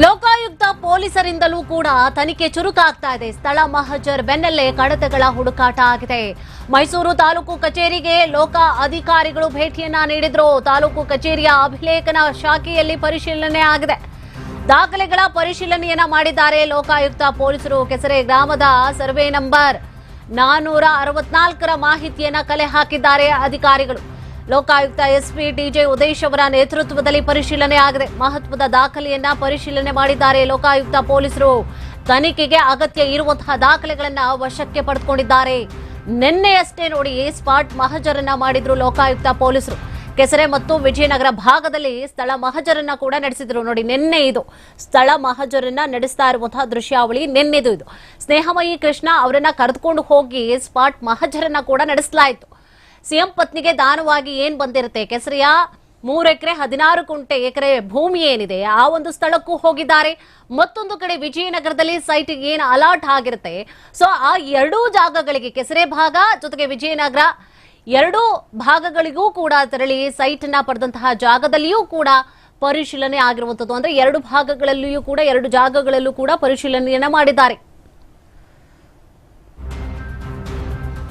ಲೋಕಾಯುಕ್ತ ಪೊಲೀಸರಿಂದಲೂ ಕೂಡ ತನಿಖೆ ಚುರುಕಾಗ್ತಾ ಇದೆ. ಸ್ಥಳ ಮಹಜರ್ ಬೆನ್ನಲ್ಲೇ ಕಡತಗಳ ಹುಡುಕಾಟ ಆಗಿದೆ. ಮೈಸೂರು ತಾಲೂಕು ಕಚೇರಿಗೆ ಲೋಕ ಅಧಿಕಾರಿಗಳು ಭೇಟಿಯನ್ನ ನೀಡಿದ್ರು. ತಾಲೂಕು ಕಚೇರಿಯ ಅಭಿಲೇಖನ ಶಾಖೆಯಲ್ಲಿ ಪರಿಶೀಲನೆ ಆಗಿದೆ. ದಾಖಲೆಗಳ ಪರಿಶೀಲನೆಯನ್ನ ಮಾಡಿದ್ದಾರೆ ಲೋಕಾಯುಕ್ತ ಪೊಲೀಸರು. ಕೆಸರೆ ಗ್ರಾಮದ ಸರ್ವೆ ನಂಬರ್ ನಾನೂರ ಅರವತ್ನಾಲ್ಕರ ಮಾಹಿತಿಯನ್ನ ಕಲೆ ಹಾಕಿದ್ದಾರೆ ಅಧಿಕಾರಿಗಳು. ಲೋಕಾಯುಕ್ತ ಎಸ್ಪಿ ಡಿಜೆ ಉದೇಶ್ ಅವರ ನೇತೃತ್ವದಲ್ಲಿ ಪರಿಶೀಲನೆ ಆಗಿದೆ. ಮಹತ್ವದ ದಾಖಲೆಯನ್ನ ಪರಿಶೀಲನೆ ಮಾಡಿದ್ದಾರೆ ಲೋಕಾಯುಕ್ತ ಪೊಲೀಸರು. ತನಿಖೆಗೆ ಅಗತ್ಯ ಇರುವಂತಹ ದಾಖಲೆಗಳನ್ನ ವಶಕ್ಕೆ ಪಡೆದುಕೊಂಡಿದ್ದಾರೆ. ನಿನ್ನೆಯಷ್ಟೇ ನೋಡಿ ಸ್ಪಾಟ್ ಮಹಜರನ್ನ ಮಾಡಿದ್ರು ಲೋಕಾಯುಕ್ತ ಪೊಲೀಸರು. ಕೆಸರೆ ಮತ್ತು ವಿಜಯನಗರ ಭಾಗದಲ್ಲಿ ಸ್ಥಳ ಮಹಜರನ್ನ ಕೂಡ ನಡೆಸಿದ್ರು. ನೋಡಿ, ನಿನ್ನೆ ಇದು ಸ್ಥಳ ಮಹಜರನ್ನ ನಡೆಸ್ತಾ ಇರುವಂತಹ ದೃಶ್ಯಾವಳಿ, ನಿನ್ನೆದು ಇದು. ಸ್ನೇಹಮಯಿ ಕೃಷ್ಣ ಅವರನ್ನ ಕರೆದುಕೊಂಡು ಹೋಗಿ ಸ್ಪಾಟ್ ಮಹಜರನ್ನ ಕೂಡ ನಡೆಸಲಾಯಿತು. ಸಿಎಂ ಪತ್ನಿಗೆ ದಾನವಾಗಿ ಏನ್ ಬಂದಿರುತ್ತೆ? ಕೆಸರಿಯ, ಮೂರು ಎಕರೆ, ಹದಿನಾರು ಕುಂಟೆ ಎಕರೆ ಭೂಮಿ ಏನಿದೆ? ಆ ಒಂದು ಸ್ಥಳಕ್ಕೂ ಹೋಗಿದ್ದಾರೆ. ಮತ್ತೊಂದು ಕಡೆ ವಿಜಯನಗರದಲ್ಲಿ ಸೈಟ್ ಏನು ಅಲಾಟ್ ಆಗಿರುತ್ತೆ? ಸೊ, ಆ ಎರಡೂ ಜಾಗಗಳಿಗೆ ಕೆಸರೆ ಭಾಗ, ಜೊತೆಗೆ ವಿಜಯನಗರ ಎರಡೂ ಭಾಗಗಳಿಗೂ ಕೂಡ ತೆರಳಿ ಸೈಟ್ನ ಪಡೆದಂತಹ ಜಾಗದಲ್ಲಿಯೂ ಕೂಡ ಪರಿಶೀಲನೆ ಆಗಿರುವಂತದ್ದು ಅಂದ್ರೆ ಎರಡು ಭಾಗಗಳಲ್ಲಿಯೂ ಕೂಡ, ಎರಡು ಜಾಗಗಳಲ್ಲೂ ಕೂಡ ಪರಿಶೀಲನೆಯನ್ನ ಮಾಡಿದ್ದಾರೆ.